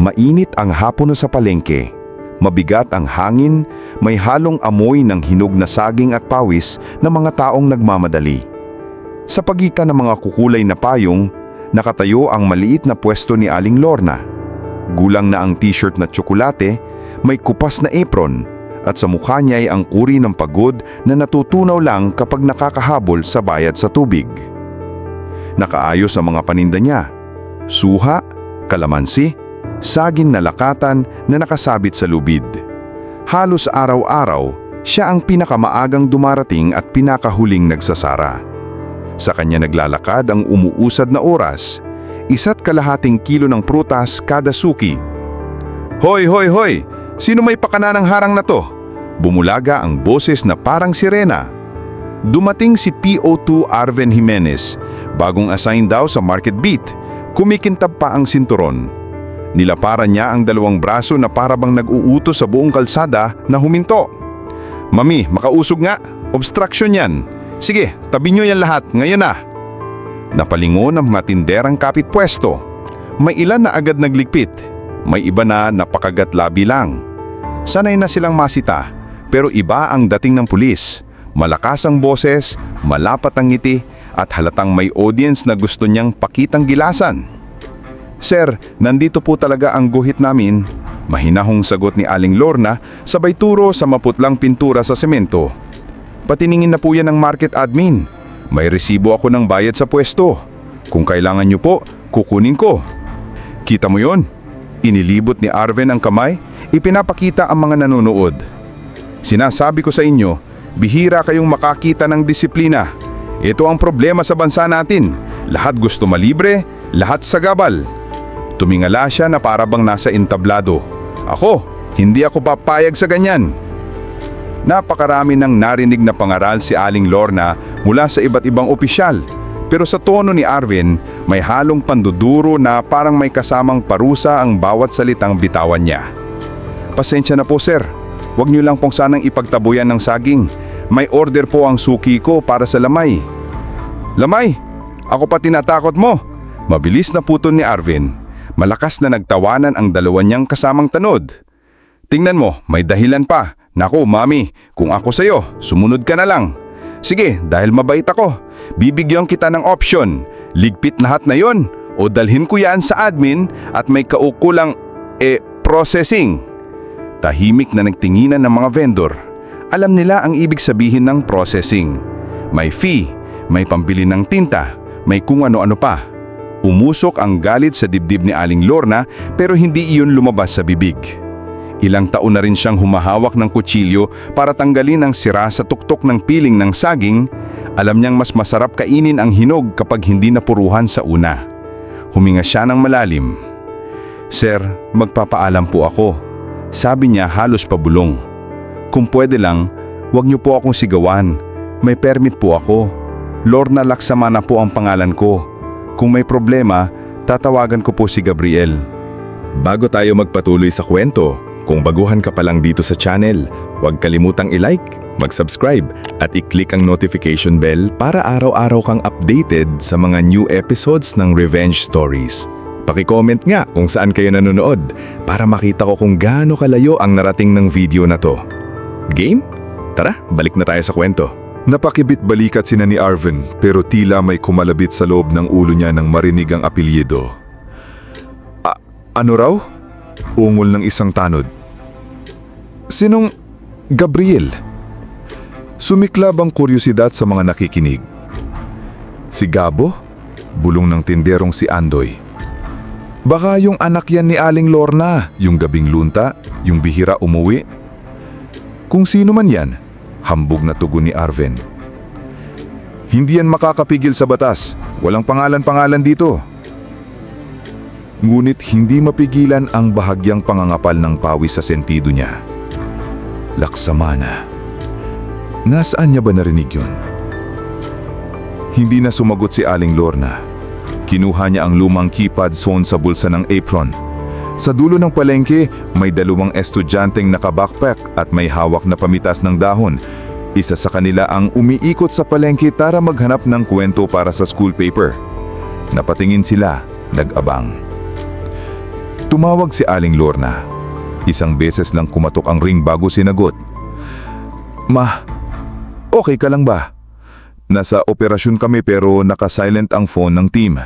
Mainit ang hapon sa palengke. Mabigat ang hangin, may halong amoy ng hinog na saging at pawis ng mga taong nagmamadali. Sa pagitan ng mga kukulay na payong, nakatayo ang maliit na pwesto ni Aling Lorna. Gulang na ang t-shirt na tsokolate, may kupas na apron, at sa mukha niya ay ang kuri ng pagod na natutunaw lang kapag nakakahabol sa bayad sa tubig. Nakaayos ang mga paninda niya. Suha, kalamansi, saging na lakatan na nakasabit sa lubid. Halos araw-araw, siya ang pinakamaagang dumarating at pinakahuling nagsasara. Sa kanya naglalakad ang umuusad na oras, isa't kalahating kilo ng prutas kada suki. Hoy, hoy, hoy! Sino may pakana ng harang na to? Bumulaga ang boses na parang sirena. Dumating si PO2 Arven Jimenez, bagong assign daw sa market beat. Kumikintab pa ang sinturon. Nilaparan niya ang dalawang braso na parabang nag-uutos sa buong kalsada na huminto. Mami, makausog nga. Obstruction yan. Sige, tabi niyo yan lahat, ngayon na. Napalingon ang mga tinderang kapit pwesto. May ilan na agad nagligpit. May iba na napakagat labi lang. Sanay na silang masita, pero iba ang dating ng pulis. Malakas ang boses, malapat ang ngiti, at halatang may audience na gusto niyang pakitang gilasan. Sir, nandito po talaga ang guhit namin. Mahinahong sagot ni Aling Lorna, sabay turo sa maputlang pintura sa semento. Patiningin na po yan ng market admin. May resibo ako ng bayad sa pwesto. Kung kailangan niyo po, kukunin ko. Kita mo yon? Inilibot ni Arven ang kamay, ipinapakita ang mga nanonood. Sinasabi ko sa inyo, bihira kayong makakita ng disiplina. Ito ang problema sa bansa natin. Lahat gusto malibre, lahat sa gabal. Tumingala siya na parabang nasa entablado. Ako, hindi ako papayag sa ganyan. Napakarami ng narinig na pangaral si Aling Lorna mula sa iba't ibang opisyal. Pero sa tono ni Arvin, may halong panduduro na parang may kasamang parusa ang bawat salitang bitawan niya. Pasensya na po sir, huwag niyo lang pong sanang ipagtabuyan ng saging. May order po ang suki ko para sa lamay. Lamay, ako pa tinatakot mo. Mabilis na puton ni Arvin. Malakas na nagtawanan ang dalawa niyang kasamang tanod. Tingnan mo, may dahilan pa. Naku, mami, kung ako sa'yo, sumunod ka na lang. Sige, dahil mabait ako, bibigyan kita ng option. Ligpit lahat na yon o dalhin ko yan sa admin at may kaukulang, eh, processing. Tahimik na nagtinginan ng mga vendor. Alam nila ang ibig sabihin ng processing. May fee, may pambili ng tinta, may kung ano-ano pa. Umusok ang galit sa dibdib ni Aling Lorna pero hindi iyon lumabas sa bibig. Ilang taon na rin siyang humahawak ng kutsilyo para tanggalin ang sira sa tuktok ng piling ng saging, alam niyang mas masarap kainin ang hinog kapag hindi napuruhan sa una. Huminga siya ng malalim. Sir, magpapaalam po ako. Sabi niya halos pabulong. Kung pwede lang, wag niyo po akong sigawan. May permit po ako. Lorna Laksamana po ang pangalan ko. Kung may problema, tatawagan ko po si Gabriel. Bago tayo magpatuloy sa kwento, kung baguhan ka pa lang dito sa channel, huwag kalimutang i-like, mag-subscribe at i-click ang notification bell para araw-araw kang updated sa mga new episodes ng Revenge Stories. Paki-comment nga kung saan kayo nanonood para makita ko kung gaano kalayo ang narating ng video na to. Game? Tara, balik na tayo sa kwento. Napakibit balikat sina ni Arvin pero tila may kumalabit sa loob ng ulo niya nang marinig ang apelyido. A- ano raw? Ungol ng isang tanod. Sinong Gabriel? Sumiklab ang kuryosidad sa mga nakikinig. Si Gabo? Bulong ng tinderong si Andoy. Baka yung anak yan ni Aling Lorna, yung gabing lunta, yung bihira umuwi. Kung sino man yan, hambog na tugon ni Arven. Hindi yan makakapigil sa batas. Walang pangalan-pangalan dito. Ngunit hindi mapigilan ang bahagyang pangangapal ng pawis sa sentido niya. Laksamana. Nasaan niya ba narinig yun? Hindi na sumagot si Aling Lorna. Kinuha niya ang lumang keypad phone sa bulsa ng apron. Sa dulo ng palengke, may dalawang estudyanteng naka-backpack at may hawak na pamitas ng dahon. Isa sa kanila ang umiikot sa palengke para maghanap ng kwento para sa school paper. Napatingin sila, nag-abang. Tumawag si Aling Lorna. Isang beses lang kumatok ang ring bago sinagot. Ma, okay ka lang ba? Nasa operasyon kami pero naka-silent ang phone ng team.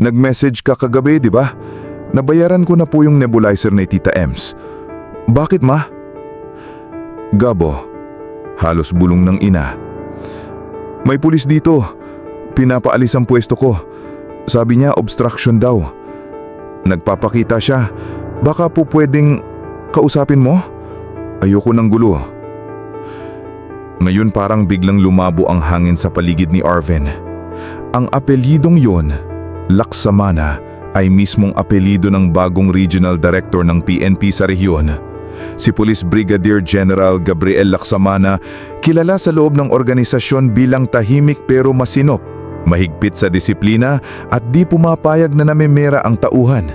Nag-message ka kagabi, di ba? Nabayaran ko na po yung nebulizer ni Tita Ems. Bakit ma? Gabo, halos bulong ng ina. May pulis dito. Pinapaalis ang pwesto ko. Sabi niya obstruction daw. Nagpapakita siya. Baka po pwedeng kausapin mo? Ayoko ng gulo. Ngayon parang biglang lumabo ang hangin sa paligid ni Arvin. Ang apelyidong yon, Laksamana, ay mismong apelyido ng bagong regional director ng PNP sa rehiyon. Si Police Brigadier General Gabriel Laksamana, kilala sa loob ng organisasyon bilang tahimik pero masinop, mahigpit sa disiplina at di pumapayag na namimera ang tauhan.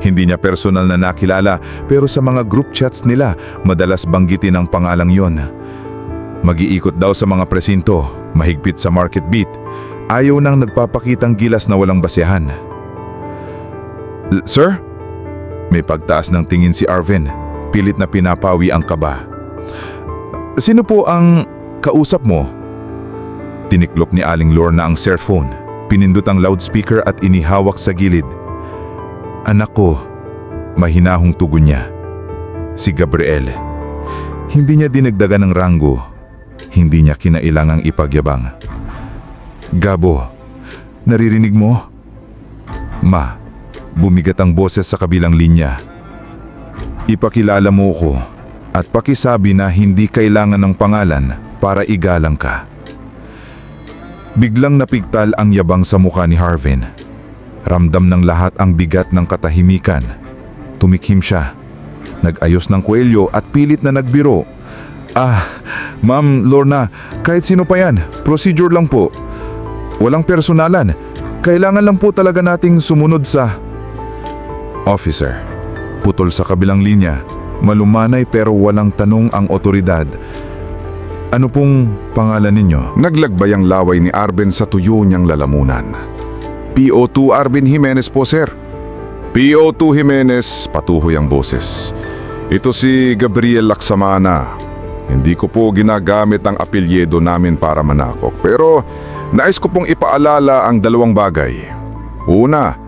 Hindi niya personal na nakilala pero sa mga group chats nila madalas banggitin ang pangalang yon. Mag-iikot daw sa mga presinto, mahigpit sa market beat. Ayaw nang nagpapakitang gilas na walang basehan. Sir? May pagtaas ng tingin si Arvin. Pilit na pinapawi ang kaba. Sino po ang kausap mo? Tiniklop ni Aling Lorna ang cellphone. Pinindot ang loudspeaker at inihawak sa gilid. Anak ko, mahinahong tugon niya. Si Gabriel. Hindi niya dinagdagan ng ranggo. Hindi niya kinailangang ipagyabang. Gabo, naririnig mo? Ma, bumigat ang boses sa kabilang linya. Ipakilala mo ko at pakisabi na hindi kailangan ng pangalan para igalang ka. Biglang napigtal ang yabang sa mukha ni Harvin. Ramdam ng lahat ang bigat ng katahimikan. Tumikhim siya. Nag-ayos ng kwelyo at pilit na nagbiro. Ah, Ma'am Lorna, kahit sino pa yan, procedure lang po. Walang personalan. Kailangan lang po talaga nating sumunod sa... Officer, putol sa kabilang linya, malumanay pero walang tanong ang otoridad. Ano pong pangalan ninyo? Naglagbay ang laway ni Arben sa tuyo niyang lalamunan. PO2 Arvin Jimenez po, sir. PO2 Jimenez, patuhoy ang boses. Ito si Gabriel Laksamana. Hindi ko po ginagamit ang apelyedo namin para manakok, pero nais ko pong ipaalala ang dalawang bagay. Una,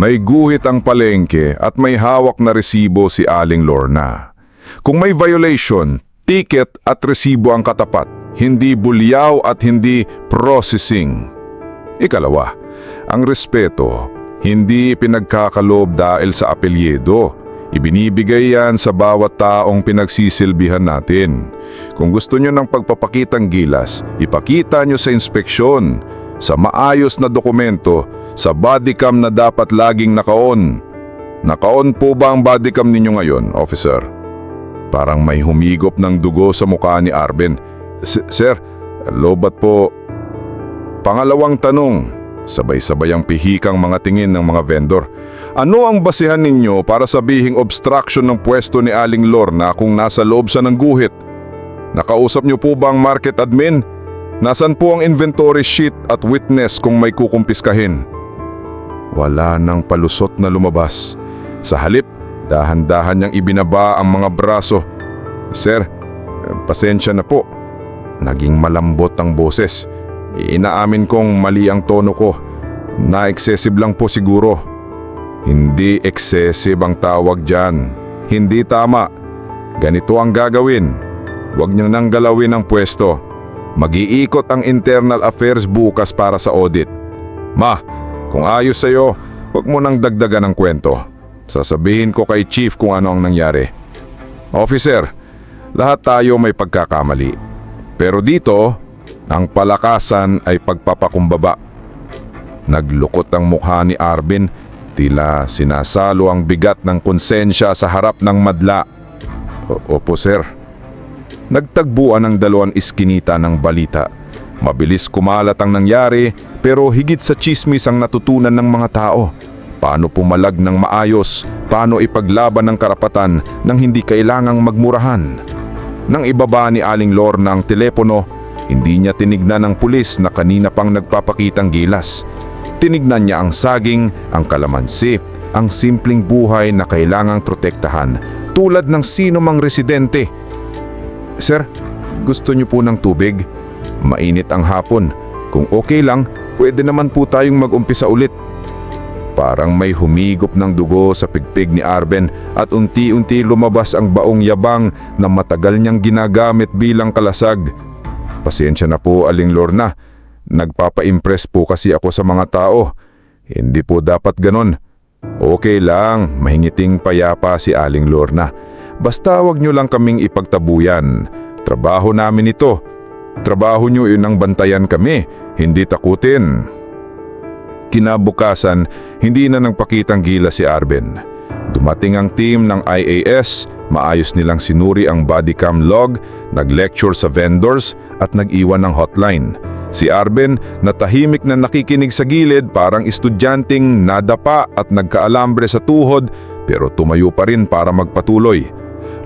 may guhit ang palengke at may hawak na resibo si Aling Lorna. Kung may violation, ticket at resibo ang katapat, hindi bulyaw at hindi processing. Ikalawa, ang respeto, hindi pinagkakalob dahil sa apelyedo. Ibinibigay yan sa bawat taong pinagsisilbihan natin. Kung gusto nyo ng pagpapakitang gilas, ipakita nyo sa inspeksyon, sa maayos na dokumento, sa bodycam na dapat laging nakaon. Nakaon po ba ang bodycam ninyo ngayon, officer? Parang may humigop ng dugo sa mukha ni Arben. "S- Sir, lobat po. Pangalawang tanong, sabay-sabay ang pihikang mga tingin ng mga vendor. Ano ang basehan ninyo para sabihing obstruction ng pwesto ni Aling Lorna kung nasa loob sa ng guhit? Nakausap niyo po ba ang market admin? Nasaan po ang inventory sheet at witness kung may kukumpiskahin? Wala nang palusot na lumabas. Sa halip, dahan-dahan niyang ibinaba ang mga braso. Sir, pasensya na po. Naging malambot ang boses. Inaamin kong mali ang tono ko. Na-excessive lang po siguro. Hindi excessive ang tawag dyan. Hindi tama. Ganito ang gagawin. Huwag niyang nang galawin ang pwesto. Mag-iikot ang internal affairs bukas para sa audit. Ma, kung ayos sa'yo, huwag mo nang dagdagan ang kwento. Sasabihin ko kay Chief kung ano ang nangyari. Officer, lahat tayo may pagkakamali. Pero dito, ang palakasan ay pagpapakumbaba. Naglukot ang mukha ni Arvin, tila sinasalo ang bigat ng konsensya sa harap ng madla. Opo sir. Nagtagbuan ang dalawang iskinita ng balita. Mabilis kumalat ang nangyari pero higit sa chismis ang natutunan ng mga tao. Paano pumalag ng maayos, paano ipaglaban ng karapatan nang hindi kailangang magmurahan. Nang ibaba ni Aling Lorna ang telepono, hindi niya tinignan ng pulis na kanina pang nagpapakitang gilas. Tinignan niya ang saging, ang kalamansi, ang simpleng buhay na kailangang protektahan tulad ng sino mang residente. Sir, gusto niyo po ng tubig? Mainit ang hapon. Kung okay lang, pwede naman po tayong mag-umpisa ulit. Parang may humigop ng dugo sa pigpig ni Arben at unti-unti lumabas ang baong yabang na matagal niyang ginagamit bilang kalasag. Pasensya na po Aling Lorna. Nagpapa-impress po kasi ako sa mga tao. Hindi po dapat ganon. Okay lang, mahingiting payapa si Aling Lorna. Basta wag niyo lang kaming ipagtabuyan. Trabaho namin ito. Trabaho niyo yun ang bantayan kami, hindi takutin. Kinabukasan, hindi na nagpakitang gila si Arben. Dumating ang team ng IAS, maayos nilang sinuri ang bodycam log, nag-lecture sa vendors at nag-iwan ng hotline. Si Arben natahimik na nakikinig sa gilid parang estudyanteng nadapa at nagkaalambre sa tuhod pero tumayo pa rin para magpatuloy.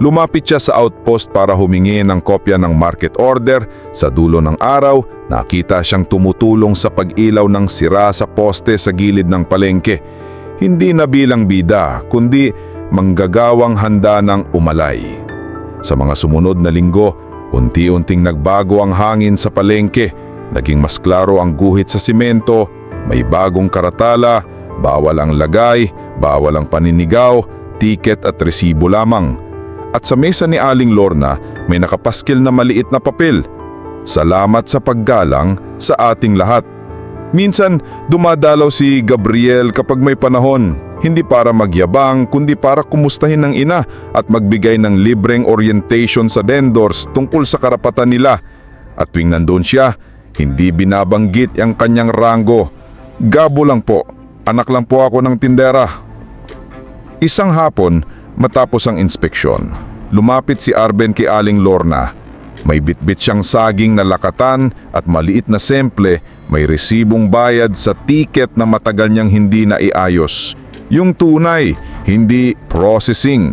Lumapit siya sa outpost para humingi ng kopya ng market order. Sa dulo ng araw, nakita siyang tumutulong sa pag-ilaw ng sira sa poste sa gilid ng palengke. Hindi na bilang bida, kundi manggagawang handa ng umalay. Sa mga sumunod na linggo, unti-unting nagbago ang hangin sa palengke. Naging mas klaro ang guhit sa simento, may bagong karatala, bawal ang lagay, bawal ang paninigaw, tiket at resibo lamang. At sa mesa ni Aling Lorna may nakapaskil na maliit na papel. Salamat sa paggalang sa ating lahat. Minsan dumadalaw si Gabriel kapag may panahon, hindi para magyabang kundi para kumustahin ng ina at magbigay ng libreng orientation sa vendors tungkol sa karapatan nila. At tuwing nandun siya, hindi binabanggit ang kanyang rango. Gabo lang po, anak lang po ako ng tindera. Isang hapon, matapos ang inspeksyon, lumapit si Arben kay Aling Lorna. May bitbit siyang saging na lakatan at maliit na semple, may resibong bayad sa tiket na matagal niyang hindi na iayos. Yung tunay, hindi processing.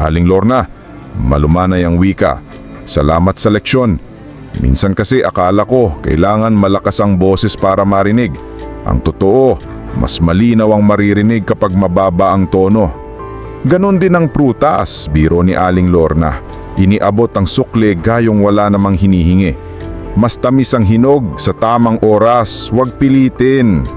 Aling Lorna, malumanay ang wika. Salamat sa leksyon. Minsan kasi akala ko kailangan malakas ang boses para marinig. Ang totoo, mas malinaw ang maririnig kapag mababa ang tono. Ganon din ang prutas, biro ni Aling Lorna. Iniabot ang sukle gayong wala namang hinihingi. Mas tamis ang hinog sa tamang oras, huwag pilitin.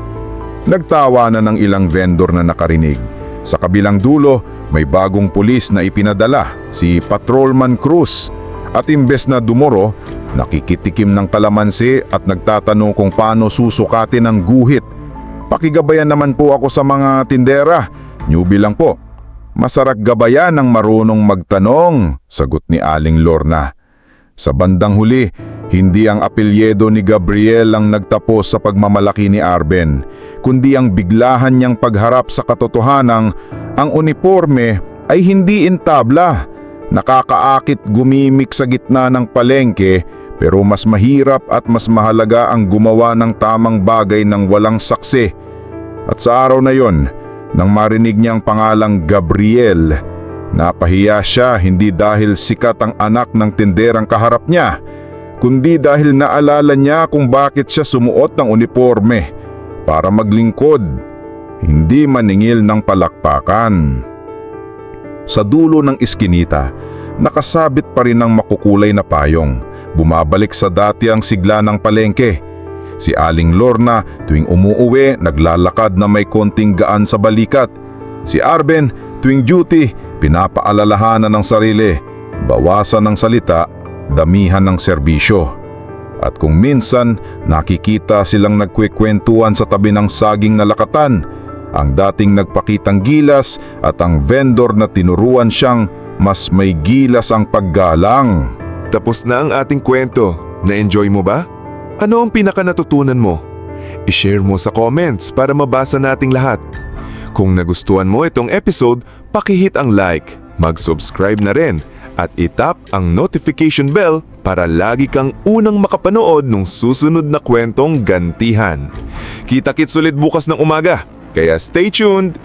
Nagtawa na ng ilang vendor na nakarinig. Sa kabilang dulo, may bagong pulis na ipinadala, si Patrolman Cruz. At imbes na dumuro, nakikitikim ng kalamansi at nagtatanong kung paano susukatin ang guhit. Pakigabayan naman po ako sa mga tindera. Newbie lang po. Masarap gabayan ng marunong magtanong, sagot ni Aling Lorna. Sa bandang huli, hindi ang apelyedo ni Gabriel ang nagtapos sa pagmamalaki ni Arben, kundi ang biglahan niyang pagharap sa katotohanang ang uniforme ay hindi intabla. Nakakaakit gumimik sa gitna ng palengke pero mas mahirap at mas mahalaga ang gumawa ng tamang bagay ng walang saksi. At sa araw na yon, nang marinig niyang pangalang Gabriel, napahiya siya hindi dahil sikat ang anak ng tinderang kaharap niya, kundi dahil naalala niya kung bakit siya sumuot ng uniforme para maglingkod, hindi maningil ng palakpakan. Sa dulo ng iskinita, nakasabit pa rin ang makukulay na payong. Bumabalik sa dati ang sigla ng palengke. Si Aling Lorna tuwing umuuwi naglalakad na may konting gaan sa balikat. Si Arben tuwing duty pinapaalalahanan ng sarili. Bawasan ng salita, damihan ng serbisyo. At kung minsan nakikita silang nagkwekwentuhan sa tabi ng saging na lakatan, ang dating nagpakitang gilas at ang vendor na tinuruan siyang mas may gilas ang paggalang. Tapos na ang ating kwento. Na-enjoy mo ba? Ano ang pinaka natutunan mo? I-share mo sa comments para mabasa nating lahat. Kung nagustuhan mo itong episode, pakihit ang like, mag-subscribe na rin at itap ang notification bell para lagi kang unang makapanood ng susunod na kwentong gantihan. Kita-kits ulit bukas ng umaga, kaya stay tuned!